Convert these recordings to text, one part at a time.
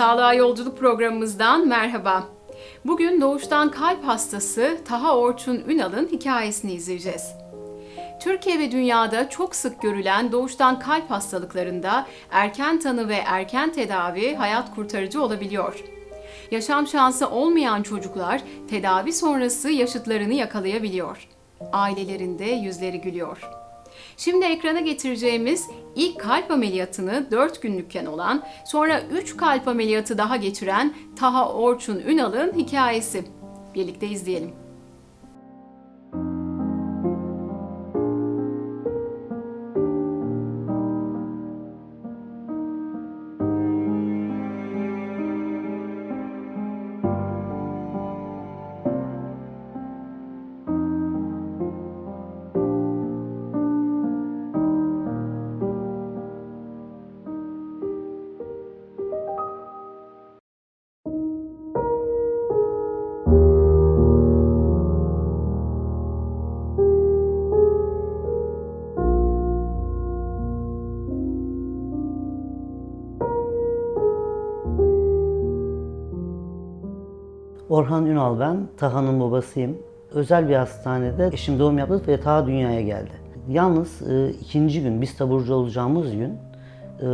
Sağlığa Yolculuk programımızdan merhaba. Bugün doğuştan kalp hastası Taha Orçun Ünal'ın hikayesini izleyeceğiz. Türkiye ve dünyada çok sık görülen doğuştan kalp hastalıklarında erken tanı ve erken tedavi hayat kurtarıcı olabiliyor. Yaşam şansı olmayan çocuklar tedavi sonrası yaşıtlarını yakalayabiliyor. Ailelerinde yüzleri gülüyor. Şimdi ekrana getireceğimiz ilk kalp ameliyatını 4 günlükken olan, sonra 3 kalp ameliyatı daha geçiren Taha Orçun Ünal'ın hikayesi. Birlikte izleyelim. Orhan Ünal ben, Taha'nın babasıyım. Özel bir hastanede eşim doğum yaptı ve Taha dünyaya geldi. Yalnız e, ikinci gün, biz taburcu olacağımız gün e,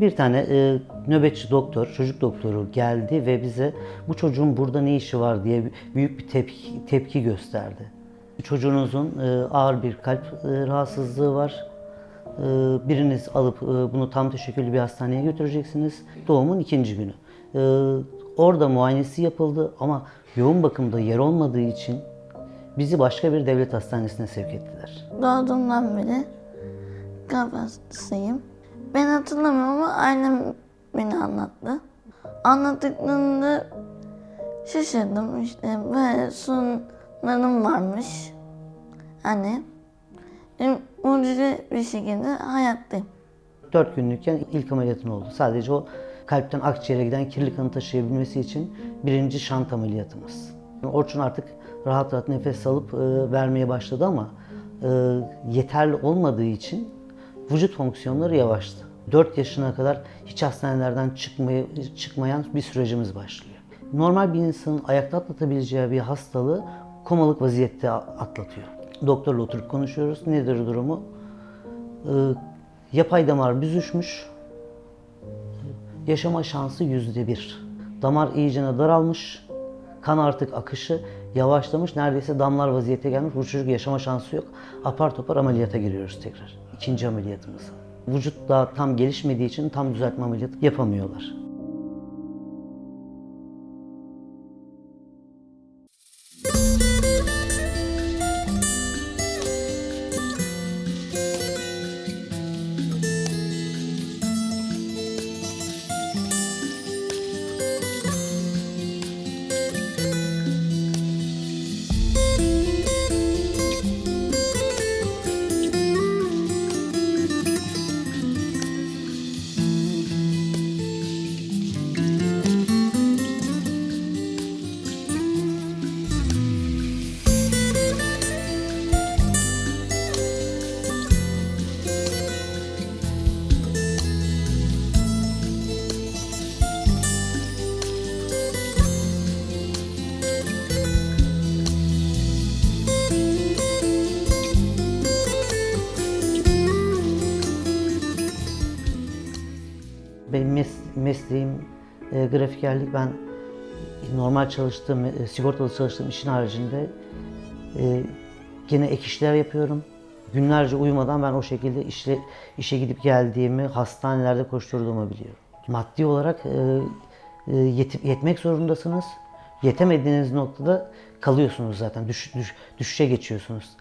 bir tane e, nöbetçi doktor, çocuk doktoru geldi ve bize bu çocuğun burada ne işi var diye büyük bir tepki, tepki gösterdi. Çocuğunuzun e, ağır bir kalp e, rahatsızlığı var. E, biriniz alıp e, bunu tam teşekküllü bir hastaneye götüreceksiniz. Doğumun ikinci günü. E, orada muayenesi yapıldı ama yoğun bakımda yer olmadığı için bizi başka bir devlet hastanesine sevk ettiler. Doğduğumdan beri kalp hastasıyım. Ben hatırlamıyorum ama annem beni anlattı. Anlattıklarında şaşırdım işte böyle sorunlarım varmış. Hani e, mucize bir şekilde hayattayım. 4 günlükken ilk ameliyatın oldu. Sadece o kalpten akciğere giden kirli kanı taşıyabilmesi için birinci şant ameliyatımız. Orçun artık rahat rahat nefes alıp e, vermeye başladı ama e, yeterli olmadığı için vücut fonksiyonları yavaştı. 4 yaşına kadar hiç hastanelerden çıkmaya, çıkmayan bir sürecimiz başlıyor. Normal bir insanın ayakta atlatabileceği bir hastalığı komalık vaziyette atlatıyor. Doktorla oturup konuşuyoruz. Nedir durumu? Ee, yapay damar büzüşmüş. Yaşama şansı yüzde bir. Damar iyicene daralmış. Kan artık akışı yavaşlamış. Neredeyse damlar vaziyete gelmiş. Bu çocuk yaşama şansı yok. Apar topar ameliyata giriyoruz tekrar. İkinci ameliyatımız. Vücut daha tam gelişmediği için tam düzeltme ameliyatı yapamıyorlar. Mesleğim e, grafikerlik. Ben normal çalıştığım, e, sigortalı çalıştığım işin haricinde e, gene ek işler yapıyorum. Günlerce uyumadan ben o şekilde işle, işe gidip geldiğimi, hastanelerde koşturduğumu biliyorum. Maddi olarak e, e, yetip, yetmek zorundasınız. Yetemediğiniz noktada kalıyorsunuz zaten. Düş, düş, düşüşe geçiyorsunuz.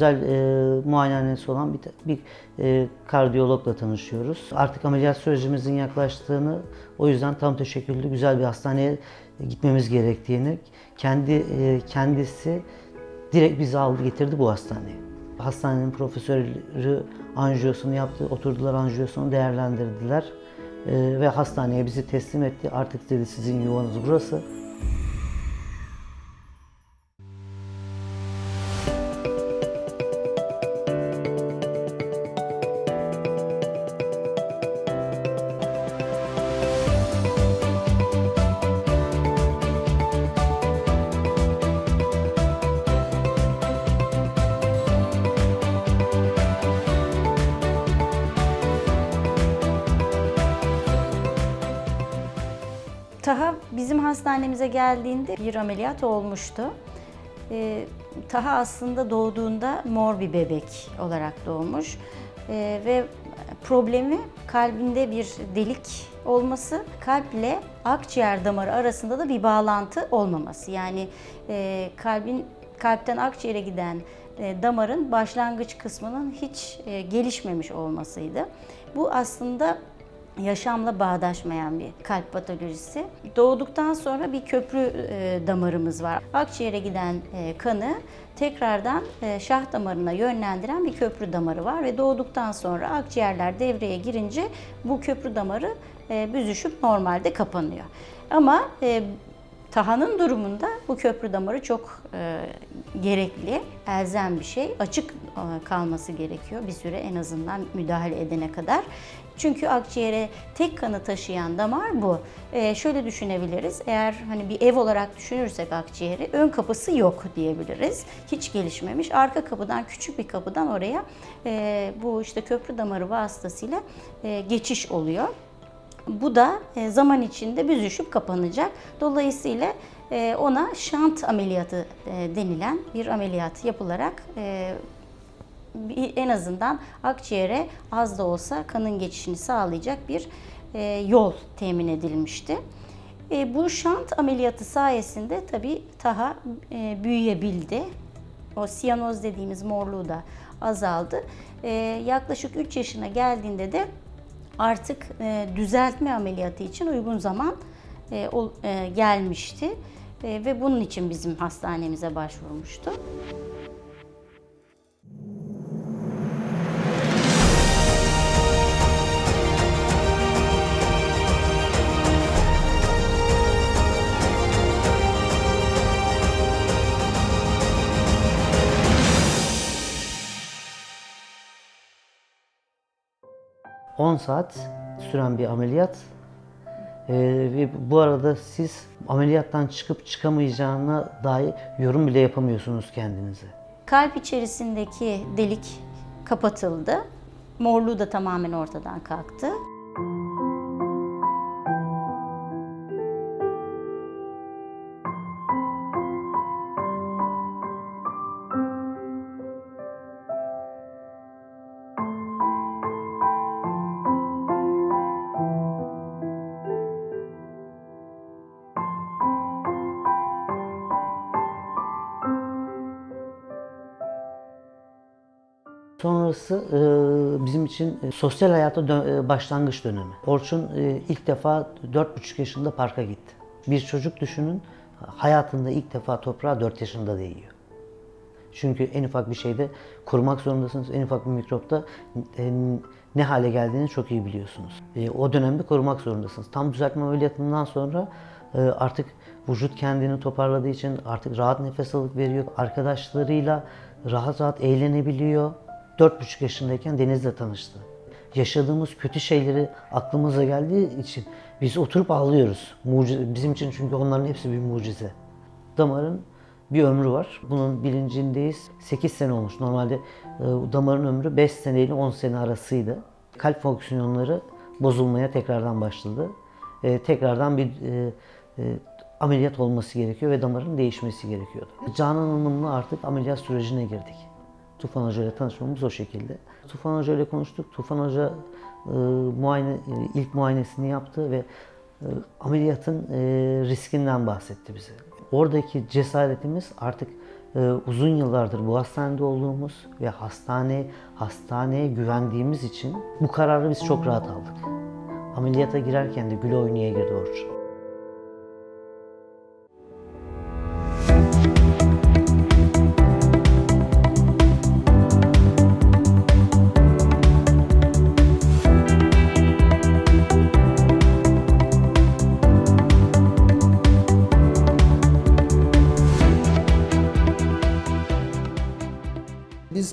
Özel e, muayenehanesi olan bir, bir e, kardiyologla tanışıyoruz. Artık ameliyat sürecimizin yaklaştığını, o yüzden tam teşekküllü güzel bir hastaneye gitmemiz gerektiğini, kendi e, kendisi direkt bizi aldı getirdi bu hastaneye. Hastanenin profesörü anjiyosunu yaptı, oturdular anjiyosunu değerlendirdiler Ee, ve hastaneye bizi teslim etti. Artık dedi sizin yuvanız burası. Taha bizim hastanemize geldiğinde bir ameliyat olmuştu. Ee, Taha aslında doğduğunda mor bir bebek olarak doğmuş Ee, ve problemi kalbinde bir delik olması, kalple akciğer damarı arasında da bir bağlantı olmaması. Yani e, kalbin kalpten akciğere giden e, damarın başlangıç kısmının hiç e, gelişmemiş olmasıydı. Bu aslında yaşamla bağdaşmayan bir kalp patolojisi. Doğduktan sonra bir köprü e, damarımız var. Akciğere giden e, kanı tekrardan e, şah damarına yönlendiren bir köprü damarı var ve doğduktan sonra akciğerler devreye girince bu köprü damarı büzüşüp normalde kapanıyor. Ama Taha'nın durumunda bu köprü damarı çok e, gerekli, elzem bir şey. Açık e, kalması gerekiyor bir süre en azından müdahale edene kadar. Çünkü akciğere tek kanı taşıyan damar bu. E, şöyle düşünebiliriz, eğer hani bir ev olarak düşünürsek akciğeri, ön kapısı yok diyebiliriz. Hiç gelişmemiş. Arka kapıdan, küçük bir kapıdan oraya e, bu işte köprü damarı vasıtasıyla e, geçiş oluyor. Bu da e, zaman içinde büzüşüp kapanacak. Dolayısıyla e, ona şant ameliyatı e, denilen bir ameliyat yapılarak en azından akciğere az da olsa kanın geçişini sağlayacak bir yol temin edilmişti. Bu şant ameliyatı sayesinde tabii Taha büyüyebildi. O siyanoz dediğimiz morluğu da azaldı. Yaklaşık 3 yaşına geldiğinde de artık e, düzeltme ameliyatı için uygun zaman e, ol- e, gelmişti. E, ve bunun için bizim hastanemize başvurmuştu. 10 saat süren bir ameliyat. Ee, ve bu arada siz ameliyattan çıkıp çıkamayacağına dair yorum bile yapamıyorsunuz kendinize. Kalp içerisindeki delik kapatıldı. Morluğu da tamamen ortadan kalktı. Sonrası e, bizim için e, sosyal hayata e, başlangıç dönemi. Orçun ilk defa 4,5 yaşında parka gitti. Bir çocuk düşünün hayatında ilk defa toprağa 4 yaşında değiyor. Çünkü en ufak bir şeyde korumak zorundasınız. En ufak bir mikropta e, ne hale geldiğini çok iyi biliyorsunuz. O dönemde korumak zorundasınız. Tam düzeltme ameliyatından sonra artık vücut kendini toparladığı için artık rahat nefes alıp veriyor. Arkadaşlarıyla rahat rahat eğlenebiliyor. 4,5 yaşındayken Deniz'le tanıştı. Yaşadığımız kötü şeyleri aklımıza geldiği için biz oturup ağlıyoruz. Mucize, bizim için çünkü onların hepsi bir mucize. Damarın bir ömrü var. Bunun bilincindeyiz. 8 sene olmuş. Normalde e, damarın ömrü 5 sene ile 10 sene arasıydı. Kalp fonksiyonları bozulmaya tekrardan başladı. E, tekrardan bir e, e, ameliyat olması gerekiyor ve damarın değişmesi gerekiyordu. Canan Hanım'la artık ameliyat sürecine girdik. Tufan Hoca ile tanışmamız o şekilde. Tufan Hoca ile konuştuk. Tufan Hoca e, muayene, ilk muayenesini yaptı ve e, ameliyatın e, riskinden bahsetti bize. Oradaki cesaretimiz artık e, uzun yıllardır bu hastanede olduğumuz ve hastane hastaneye güvendiğimiz için bu kararı biz çok rahat aldık. Ameliyata girerken de güle oynaya girdi Orçun.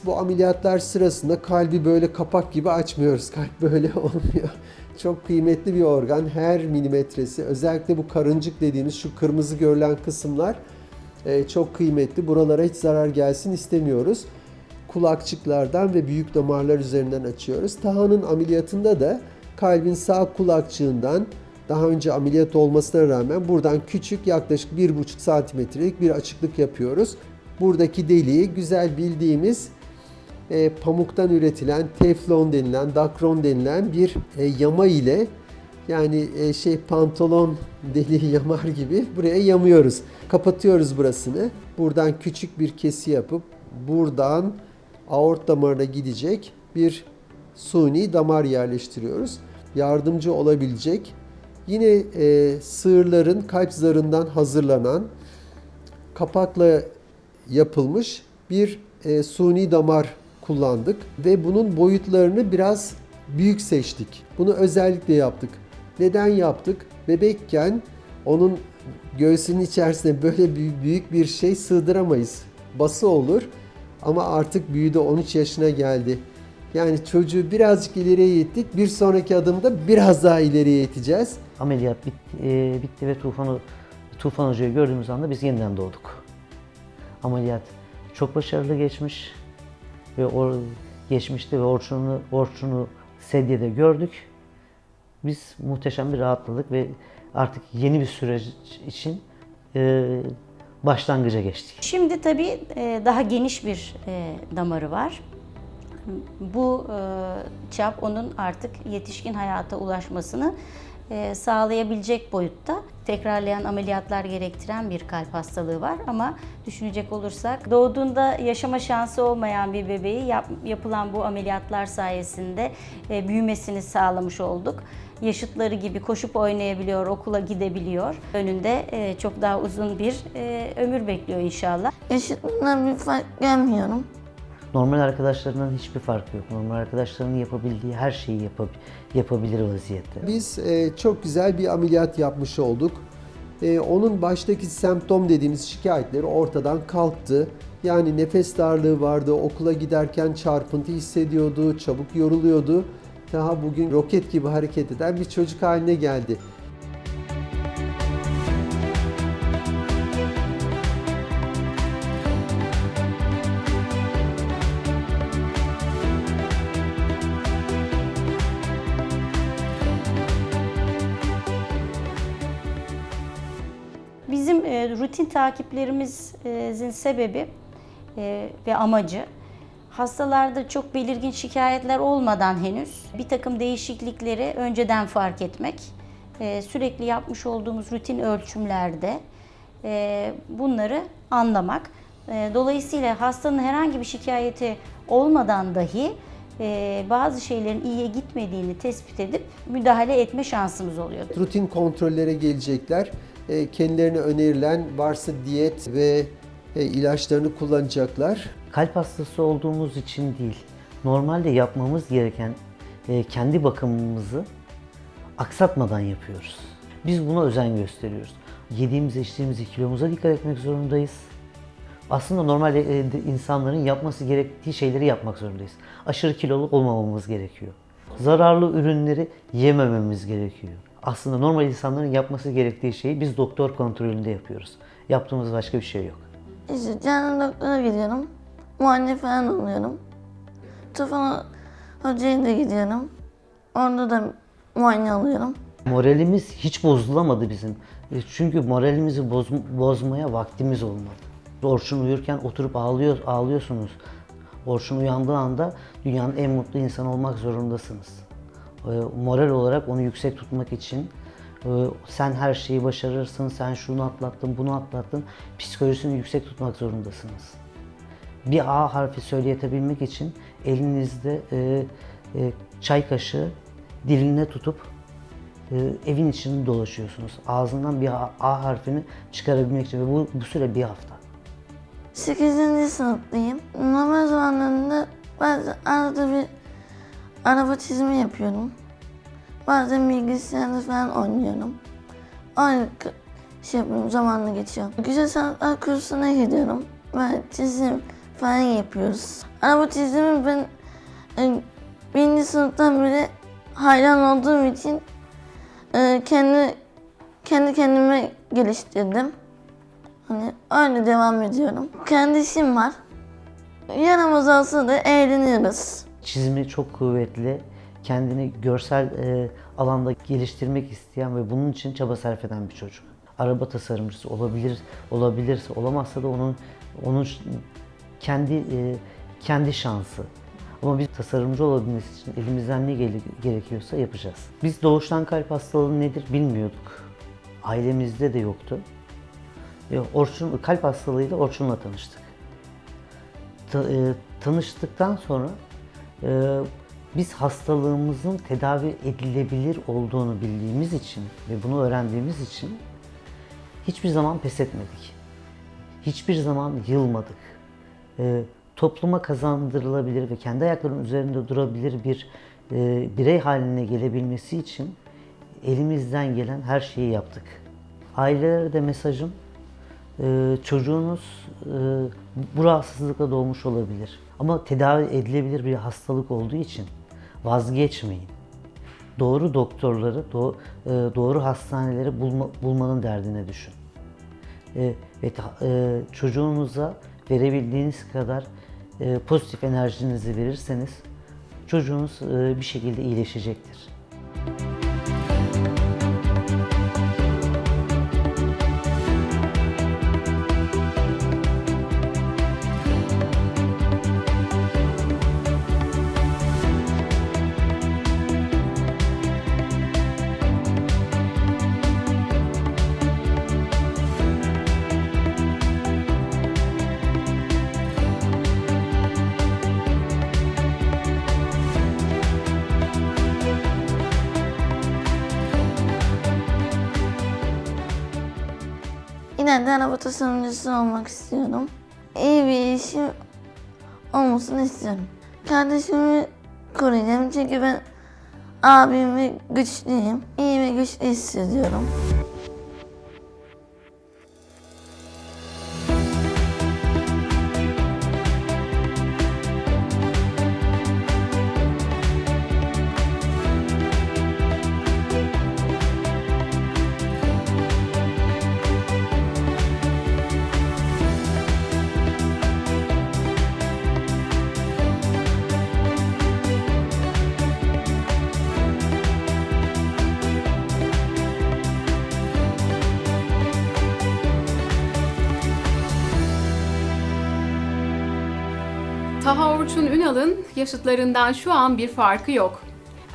Bu ameliyatlar sırasında kalbi böyle kapak gibi açmıyoruz. Kalp böyle olmuyor. Çok kıymetli bir organ. Her milimetresi özellikle bu karıncık dediğimiz şu kırmızı görülen kısımlar e, çok kıymetli. Buralara hiç zarar gelsin istemiyoruz. Kulakçıklardan ve büyük damarlar üzerinden açıyoruz. Taha'nın ameliyatında da kalbin sağ kulakçığından daha önce ameliyat olmasına rağmen buradan küçük yaklaşık 1,5 santimetrelik bir açıklık yapıyoruz. Buradaki deliği güzel bildiğimiz e, pamuktan üretilen teflon denilen, dakron denilen bir e, yama ile yani e, şey pantolon deliği yamar gibi buraya yamıyoruz. Kapatıyoruz burasını. Buradan küçük bir kesi yapıp buradan aort damarına gidecek bir suni damar yerleştiriyoruz. Yardımcı olabilecek yine e, sığırların kalp zarından hazırlanan kapakla yapılmış bir e, suni damar kullandık ve bunun boyutlarını biraz büyük seçtik. Bunu özellikle yaptık. Neden yaptık? Bebekken onun göğsünün içerisine böyle büy- büyük bir şey sığdıramayız. Bası olur ama artık büyüdü 13 yaşına geldi. Yani çocuğu birazcık ileriye ittik. Bir sonraki adımda biraz daha ileriye iteceğiz. Ameliyat bitti, e, bitti ve Tufan, Tufan Hoca'yı gördüğümüz anda biz yeniden doğduk. Ameliyat çok başarılı geçmiş ve or, geçmişti ve Orçun'u, Orçun'u sedyede gördük. Biz muhteşem bir rahatladık ve artık yeni bir süreç için e, başlangıca geçtik. Şimdi tabii e, daha geniş bir e, damarı var. Bu e, çap onun artık yetişkin hayata ulaşmasını sağlayabilecek boyutta. Tekrarlayan ameliyatlar gerektiren bir kalp hastalığı var ama düşünecek olursak doğduğunda yaşama şansı olmayan bir bebeği yap- yapılan bu ameliyatlar sayesinde e, büyümesini sağlamış olduk. Yaşıtları gibi koşup oynayabiliyor, okula gidebiliyor. Önünde e, çok daha uzun bir e, ömür bekliyor inşallah. Yaşıtımdan bir fark gelmiyorum. Normal arkadaşlarından hiçbir farkı yok. Normal arkadaşlarının yapabildiği her şeyi yapab- yapabilir vaziyette. Biz e, çok güzel bir ameliyat yapmış olduk. E, onun baştaki semptom dediğimiz şikayetleri ortadan kalktı. Yani nefes darlığı vardı, okula giderken çarpıntı hissediyordu, çabuk yoruluyordu. Daha bugün roket gibi hareket eden bir çocuk haline geldi. Bizim e, rutin takiplerimizin sebebi e, ve amacı hastalarda çok belirgin şikayetler olmadan henüz bir takım değişiklikleri önceden fark etmek, e, sürekli yapmış olduğumuz rutin ölçümlerde bunları anlamak. Dolayısıyla hastanın herhangi bir şikayeti olmadan dahi bazı şeylerin iyiye gitmediğini tespit edip müdahale etme şansımız oluyor. Rutin kontrollere gelecekler. E, kendilerine önerilen varsa diyet ve e, ilaçlarını kullanacaklar. Kalp hastası olduğumuz için değil, normalde yapmamız gereken e, kendi bakımımızı aksatmadan yapıyoruz. Biz buna özen gösteriyoruz. Yediğimiz, içtiğimiz kilomuza dikkat etmek zorundayız. Aslında normalde de insanların yapması gerektiği şeyleri yapmak zorundayız. Aşırı kilolu olmamamız gerekiyor. Zararlı ürünleri yemememiz gerekiyor. Aslında normal insanların yapması gerektiği şeyi biz doktor kontrolünde yapıyoruz. Yaptığımız başka bir şey yok. İşte canlı doktora gidiyorum. Muayene falan oluyorum. Tufan hocaya da gidiyorum. Orada da muayene alıyorum. Moralimiz hiç bozulamadı bizim. E, Çünkü moralimizi boz- bozmaya vaktimiz olmadı. Orçun uyurken oturup ağlıyor, ağlıyorsunuz. Orçun uyandığı anda dünyanın en mutlu insanı olmak zorundasınız. E, Moral olarak onu yüksek tutmak için e, sen her şeyi başarırsın, sen şunu atlattın, bunu atlattın. Psikolojisini yüksek tutmak zorundasınız. Bir A harfi söyleyebilmek için elinizde e, e, çay kaşığı diline tutup e, evin içinde dolaşıyorsunuz. Ağzından bir A, A harfini çıkarabilmek için ve bu, bu süre bir hafta. 8. sınıftayım. Normal zamanlarında bazen arada bir araba çizimi yapıyorum. Bazen bilgisayarda falan oynuyorum. K- şey yapıyorum, zamanla geçiyor. Güzel sanatlar kursuna gidiyorum. Ben çizim falan yapıyoruz. Arabotizmi ben e, birinci sınıftan beri hayran olduğum için e, kendi kendi kendime geliştirdim. Hani öyle devam ediyorum. Kendi işim var. Yaramaz olsa da eğleniyoruz. Çizimi çok kuvvetli, kendini görsel e, alanda geliştirmek isteyen ve bunun için çaba sarf eden bir çocuk. Araba tasarımcısı olabilir, olabilirse, olamazsa da onun onun kendi e, kendi şansı. Ama biz tasarımcı olabilmesi için elimizden ne gerekiyorsa yapacağız. Biz doğuştan kalp hastalığı nedir bilmiyorduk. Ailemizde de yoktu. E, Orçun kalp hastalığıyla Orçun'la tanıştık. Ta- e, tanıştıktan sonra e, biz hastalığımızın tedavi edilebilir olduğunu bildiğimiz için ve bunu öğrendiğimiz için hiçbir zaman pes etmedik. Hiçbir zaman yılmadık. E, topluma kazandırılabilir ve kendi ayaklarının üzerinde durabilir bir e, birey haline gelebilmesi için elimizden gelen her şeyi yaptık. Ailelere de mesajım ee, çocuğunuz e, bu rahatsızlıkla doğmuş olabilir. Ama tedavi edilebilir bir hastalık olduğu için vazgeçmeyin. Doğru doktorları, do- e, doğru hastaneleri bulma- bulmanın derdine düşün. E, ve e, çocuğunuza verebildiğiniz kadar e, pozitif enerjinizi verirseniz çocuğunuz e, bir şekilde iyileşecektir. Yine de araba tasarımcısı olmak istiyorum. İyi bir işim olmasını istiyorum. Kardeşimi koruyacağım çünkü ben abimi güçlüyüm. İyi ve güçlü hissediyorum. Taha Orçun Ünal'ın yaşıtlarından şu an bir farkı yok.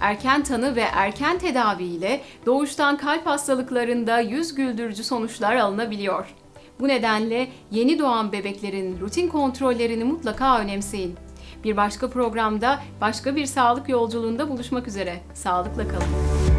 Erken tanı ve erken tedavi ile doğuştan kalp hastalıklarında yüz güldürücü sonuçlar alınabiliyor. Bu nedenle yeni doğan bebeklerin rutin kontrollerini mutlaka önemseyin. Bir başka programda başka bir sağlık yolculuğunda buluşmak üzere. Sağlıkla kalın.